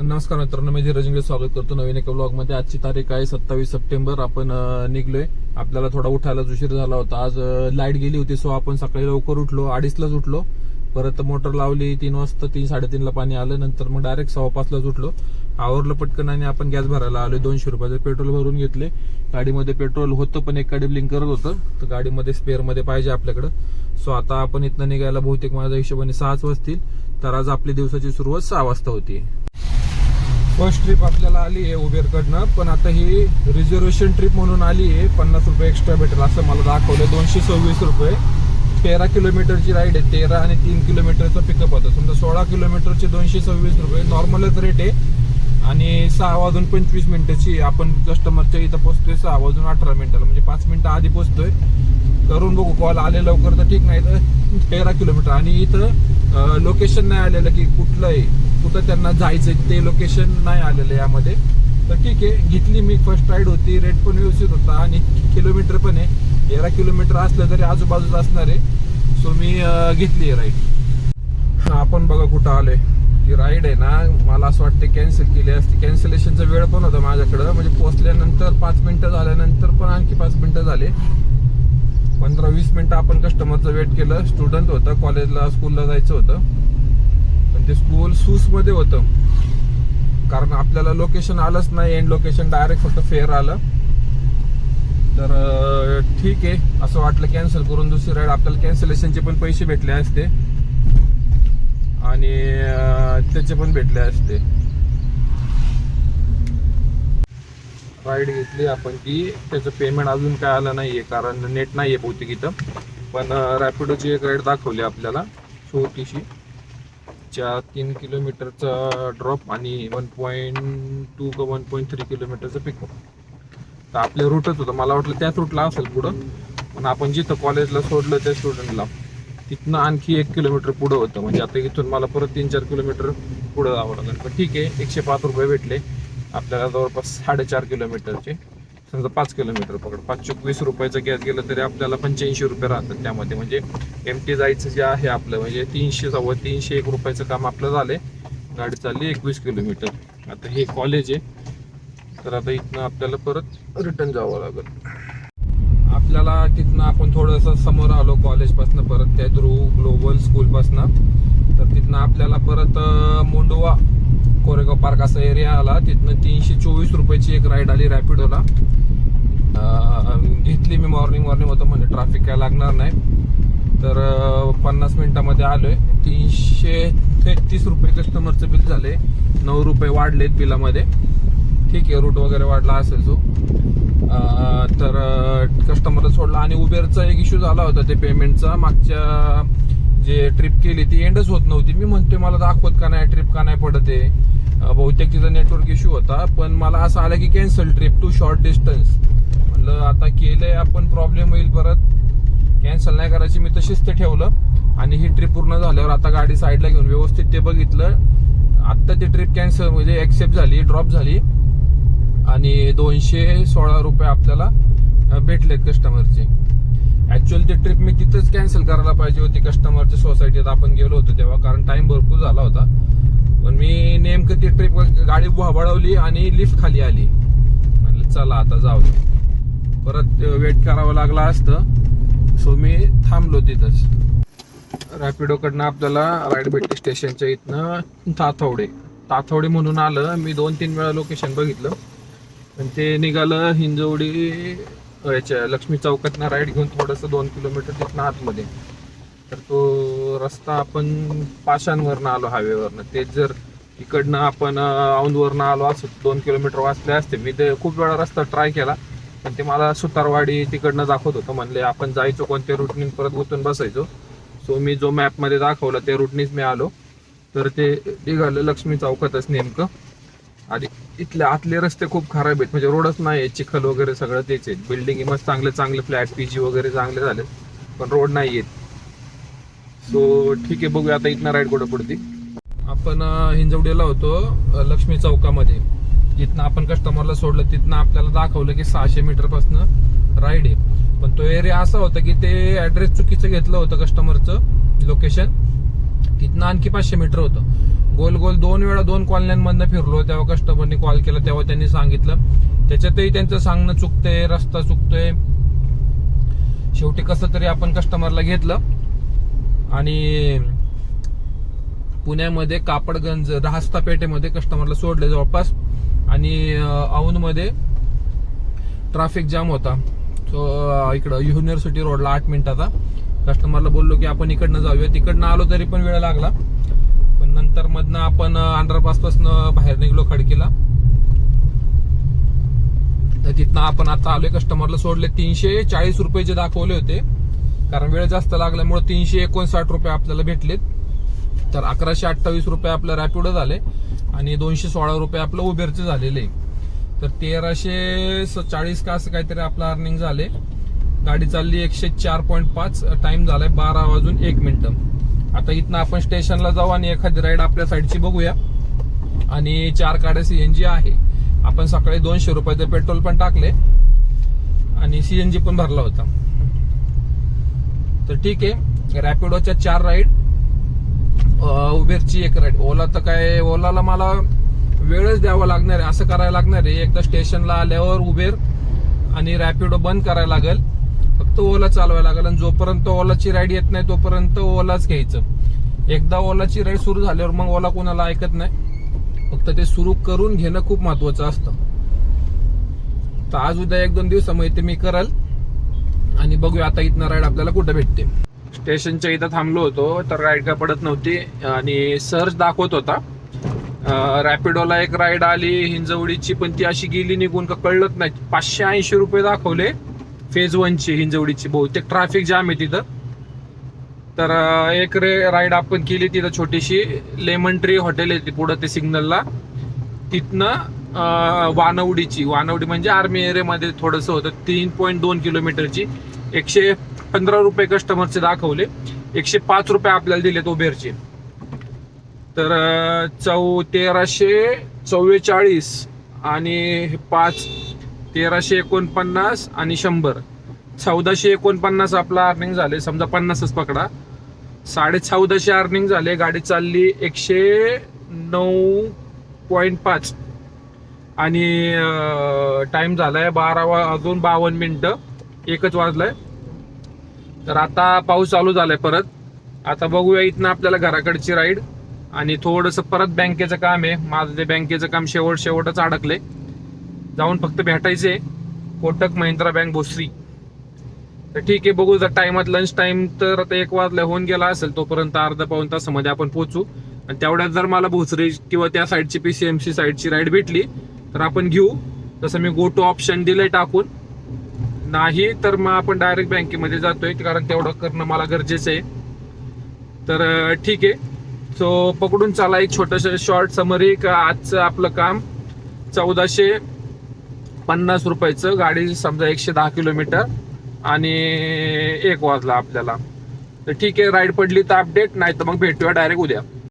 नमस्कार मित्रांनो मी धीरज इंगळे स्वागत करतो नवीन एका ब्लॉगमध्ये. आजची तारीख आहे सत्तावीस सप्टेंबर. आपण निघलोय. आपल्याला थोडा उठायला उशीर झाला होता. आज लाइट गेली होती सो आपण सकाळी लवकर उठलो. अडीचलाच उठलो. परत मोटर लावली तीन वाजता तीन साडेतीनला पाणी आलं. नंतर मग डायरेक्ट सव्वा पाचलाच उठलो. आवरलं पटकन आणि आपण गॅस भरायला आलो दोनशे रुपयाचं पेट्रोल भरून घेतले. गाडीमध्ये पेट्रोल होतं पण एक गाडी ब्लिंक करत होतं. तर गाडीमध्ये स्पेअरमध्ये पाहिजे आपल्याकडं. सो आता आपण इथनं निघायला बहुतेक माझ्या हिशोबाने सहाच वाजतील. तर आज आपली दिवसाची सुरुवात सहा वाजता होती. फर्स्ट ट्रिप आपल्याला आली आहे उबेरकडनं पण आता ही रिझर्वेशन ट्रिप म्हणून आली आहे पन्नास रुपये एक्स्ट्रा भेटेल असं मला दाखवलं दोनशे सव्वीस रुपये. तेरा किलोमीटरची राईड आहे तेरा आणि तीन किलोमीटरचं पिकअप होतं. समजा सोळा किलोमीटरचे दोनशे सव्वीस रुपये नॉर्मलच रेट आहे. आणि सहा वाजून पंचवीस मिनिटाची आपण कस्टमरच्या इथं पोहोचतोय सहा वाजून अठरा मिनिटाला म्हणजे पाच मिनिटं आधी पोहोचतोय. करून बघू कॉल आले लवकर तर ठीक नाही तर तेरा किलोमीटर. आणि इथं लोकेशन नाही आलेलं की कुठलं आहे कुठं त्यांना जायचंय ते लोकेशन नाही आलेलं यामध्ये. तर ठीक आहे घेतली मी फर्स्ट राईड होती रेट पण व्यवस्थित होता आणि किलोमीटर पण आहे. तेरा किलोमीटर असलं तरी आजूबाजूला असणार आहे. सो मी घेतली घेतली राईड आपण बघा कुठं आलोय. ही राईड आहे ना मला असं वाटतं कॅन्सल केली असती. कॅन्सलेशनचा वेळ पण होता माझ्याकडं. म्हणजे पोहोचल्यानंतर पाच मिनिटं झाल्यानंतर पण आणखी पाच मिनिटं झाले. पंधरा वीस मिनिटं आपण कस्टमरचं वेट केलं. स्टुडंट होतं कॉलेजला स्कूलला जायचं होतं. पण ते स्कूल सूसमध्ये होतं. कारण आपल्याला लोकेशन आलंच नाही एंड लोकेशन डायरेक्ट फक्त फेअर आलं. तर ठीक आहे. असं वाटलं कॅन्सल करून दुसरी राईड आपल्याला कॅन्सलेशनचे पण पैसे भेटले असते. आणि त्याचे पण भेटले असते. राईड घेतली आपण की त्याचं पेमेंट अजून काय आलं नाहीये. कारण नेट नाहीये बहुतेक इथं. पण रॅपिडोची एक राईड दाखवली आपल्याला. छोटीशी. च्या तीन किलोमीटरचा ड्रॉप आणि वन पॉईंट टू का वन पॉईंट थ्री किलोमीटरचं पिकअप तर आपल्या रूटच होतं. मला वाटलं त्याच रूटला असेल पुढं. पण आपण जिथं कॉलेजला सोडलं त्या स्टुडंटला तिथनं आणखी एक किलोमीटर पुढं होतं. म्हणजे आता इथून मला परत तीन चार किलोमीटर पुढं जावं लागेल. पण ठीक आहे एकशे पाच रुपये भेटले. आपल्याला जवळपास साडेचार किलोमीटरचे. समजा पाच किलोमीटर पकड पाच वीस रुपयाचा गॅस गेला तरी आपल्याला पंच्याऐंशी रुपये राहतात त्यामध्ये. म्हणजे एम टी जायचं जे आहे आपलं म्हणजे तीनशे सव्वा तीनशे एक रुपयाचं काम आपलं झालंय. गाडी चालली एकवीस किलोमीटर. आता हे कॉलेज आहे. तर आता इथनं आपल्याला परत रिटर्न जावं लागेल. आपल्याला तिथनं आपण थोडंसं समोर आलो कॉलेजपासनं परत त्या ध्रुव ग्लोबल स्कूलपासनं तर तिथनं आपल्याला परत मोंडोवा कोरेगाव पार्क असा एरिया आला. तिथनं तीनशे चोवीस रुपयाची एक राईड आली रॅपिडोला घेतली मी मॉर्निंग मॉर्निंग होतं म्हणजे ट्रॅफिक काय लागणार नाही. तर पन्नास मिनिटामध्ये आलोय. तीनशे तेहतीस रुपये कस्टमरचं बिल झाले नऊ रुपये वाढलेत बिलामध्ये ठीक आहे रूट वगैरे वाढला असेल जो तर कस्टमरला सोडला. आणि उबेरचा एक इश्यू झाला होता ते पेमेंटचा मागच्या जे ट्रिप केली ती एंडच होत नव्हती. मी म्हणतोय मला दाखवत का नाही? ट्रिप का नाही पडत आहे? बहुतेक तिचा नेटवर्क इश्यू होता. पण मला असं आलं की cancel trip too short distance म्हणलं आता केलंय आपण प्रॉब्लेम होईल परत. कॅन्सल नाही करायची मी तशीच ते ठेवलं. आणि ही ट्रिप पूर्ण झाल्यावर आता गाडी साईडला घेऊन व्यवस्थित ते बघितलं. आत्ता ती ट्रिप कॅन्सल म्हणजे ऍक्सेप्ट झाली ड्रॉप झाली. आणि दोनशे सोळा रुपये आपल्याला भेटलेत कस्टमरचे ऍक्च्युअली ती ट्रिप मी तिथंच कॅन्सल करायला पाहिजे होती कस्टमरच्या सोसायटीत आपण गेलो होतो तेव्हा कारण टाइम भरपूर झाला होता. पण मी नेमकं ती ट्रिप गाडी वळवली आणि लिफ्ट खाली आली. म्हणलं चला आता जाऊ दे. परत वेट करावं लागला असतं. सो मी थांबलो तिथंच. रॅपिडोकडनं आपल्याला राईड भेटली स्टेशनच्या इथनं ताथवडे ताथवडे म्हणून आलं. मी दोन तीन वेळा लोकेशन बघितलं. पण ते निघालं हिंजवडी याच्या लक्ष्मी चौकातनं राईड घेऊन थोडंसं दोन किलोमीटर तिथनं आतमध्ये. तर तो रस्ता आपण पाशांवरनं आलो हायवेवरनं. तेच जर इकडनं आपण औंधवरनं आलो असं दोन किलोमीटर वाचले असते. मी ते खूप वेळा रस्ता ट्राय केला. पण ते मला सुतारवाडी तिकडनं दाखवत होतं. म्हणले आपण जायचो कोणत्या रूटनी परत गुतून बसायचो. सो मी जो मॅपमध्ये दाखवला त्या रूटनीच मी आलो. तर ते निघालं लक्ष्मी चौकातच नेमकं. आणि इथले आतले रस्ते खूप खराब आहेत. म्हणजे रोडच नाही आहे चिखल वगैरे सगळं तेच आहेत. बिल्डिंग मस्त चांगले चांगले फ्लॅट पीजी वगैरे चांगले झाले. पण रोड नाही आहेत. सो ठीक आहे बघूया आता इथनं राईड कुठं पडती. आपण हिंजवडीला होतो लक्ष्मी चौकामध्ये. जिथनं आपण कस्टमरला सोडलं तिथनं आपल्याला दाखवलं की सहाशे मीटर पासन राईड आहे. पण तो एरिया असा होता की ते ऍड्रेस चुकीचं घेतलं होतं कस्टमरचं लोकेशन तिथनं आणखी पाचशे मीटर होतं. गोल गोल दोन वेळा दोन कॉलन्यांमधनं फिरलो तेव्हा कस्टमरनी कॉल केला तेव्हा त्यांनी सांगितलं. त्याच्यातही त्यांचं सांगणं चुकतंय रस्ता चुकतोय. शेवटी कसं तरी आपण कस्टमरला घेतलं. आणि पुण्यामध्ये कापडगंज राहस्ता पेठेमध्ये कस्टमरला सोडले जवळपास. आणि औंधमध्ये ट्रॅफिक जाम होता. सो इकडं युनिव्हर्सिटी रोडला आठ मिनिटाचा. कस्टमरला बोललो की आपण इकडनं जाऊया. तिकडनं आलो तरी पण वेळ लागला. पण नंतर मधनं आपण अंडरपासपासनं बाहेर निघलो खडकीला. तर तिथनं आपण आता आलोय. कस्टमरला सोडले तीनशे चाळीस रुपये जे दाखवले होते. कारण वेळ जास्त लागल्यामुळे तीनशे एकोणसाठ रुपये आपल्याला भेटलेत. तर अकराशे अठ्ठावीस रुपये आपलं रॅपिडो झाले. आणि दोनशे सोळा रुपये आपलं उबेरचे झालेले. तर तेराशे स- चाळीस का असं काहीतरी आपलं अर्निंग झाले. गाडी चालली एकशे चार पॉईंट पाच. टाइम झालाय बारा वाजून एक मिनिट. आता इथनं आपण स्टेशनला जाऊ आणि एखादी राईड आपल्या साईडची बघूया. आणि चार काड्या सीएनजी आहे. आपण सकाळी दोनशे रुपयाचं पेट्रोल पण टाकले. आणि सीएनजी पण भरला होता. तर ठीक आहे. रॅपिडोच्या चार राईड उबेरची एक राईड ओला तर काय ओलाला मला वेळच द्यावा लागणार आहे. असं करायला लागणार आहे. एकदा स्टेशनला आल्यावर उबेर आणि रॅपिडो बंद करायला लागेल. फक्त ओला चालवायला लागेल. आणि जोपर्यंत ओलाची राईड येत नाही तोपर्यंत ओलाच घ्यायचं. एकदा ओलाची राईड सुरू झाल्यावर मग ओला कोणाला ऐकत नाही. फक्त ते सुरू करून घेणं खूप महत्वाचं असतं. तर आज उद्या एक दोन दिवसामध्ये ते मी करल. आणि बघूया आता इथनं राईड आपल्याला कुठं भेटते. स्टेशनच्या इथं थांबलो होतो तर राईड काय पडत नव्हती. आणि सर्च दाखवत होता. रॅपिडोला एक राईड आली हिंजवडीची पण ती अशी गेली निघून का कळलंच नाही. पाचशे ऐंशी रुपये दाखवले फेज वनची हिंजवडीची बहुतेक. ट्रॅफिक जाम आहे तिथं. तर एक रे राईड आपण केली तिथं छोटीशी. लेमन ट्री हॉटेल आहे पुढं ते सिग्नलला. तिथनं वानवडीची. वानवडी म्हणजे आर्मी एरियामध्ये थोडंसं होतं तीन पॉईंट दोन किलोमीटरची एकशे पंधरा रुपये कस्टमरचे दाखवले. एकशे पाच रुपये आपल्याला दिलेत उबेरचे. तर चौ तेराशे चव्वेचाळीस आणि हे पाच तेराशे एकोणपन्नास आणि शंभर. चौदाशे एकोणपन्नास आपला अर्निंग झाले. समजा पन्नासच पकडा. साडे चौदाशे अर्निंग झाले. गाडी चालली एकशे नऊ पॉईंट पाच. आणि टाईम झाला आहे बारा वाजून बावन्न मिनटं. एकच वाजलाय. तर आता पाऊस चालू झालाय परत. आता बघूया इथनं आपल्याला घराकडची राईड आणि थोडंसं परत बँकेचं काम आहे. माझं ते बँकेचं काम शेवट शेवटच अडकले. जाऊन फक्त भेटायचे कोटक महिंद्रा बँक भोसरी. तर ठीक आहे बघू जर टाइमात लंच टाइम तर आता एक वाजला होऊन गेला असेल तोपर्यंत अर्धा पाऊन तासामध्ये आपण पोहोचू. आणि तेवढ्यात जर मला भोसरी किंवा त्या साईडची पी सी एम सी साईडची राईड भेटली तर आपण घेऊ. तसं मी गो टू ऑप्शन दिलंय टाकून नाही तर मग आपण डायरेक्ट बँकेमध्ये जातोय कारण तेवढं करणं मला गरजेचं आहे. तर ठीक आहे. सो पकडून चला एक छोटस शॉर्ट समरी का आजचं आपलं काम? चौदाशे पन्नास रुपयाचं गाडी समजा एकशे दहा किलोमीटर आणि एक वाजला आपल्याला. तर ठीक आहे राईड पडली तर अपडेट नाही तर मग भेटूया डायरेक्ट उद्या.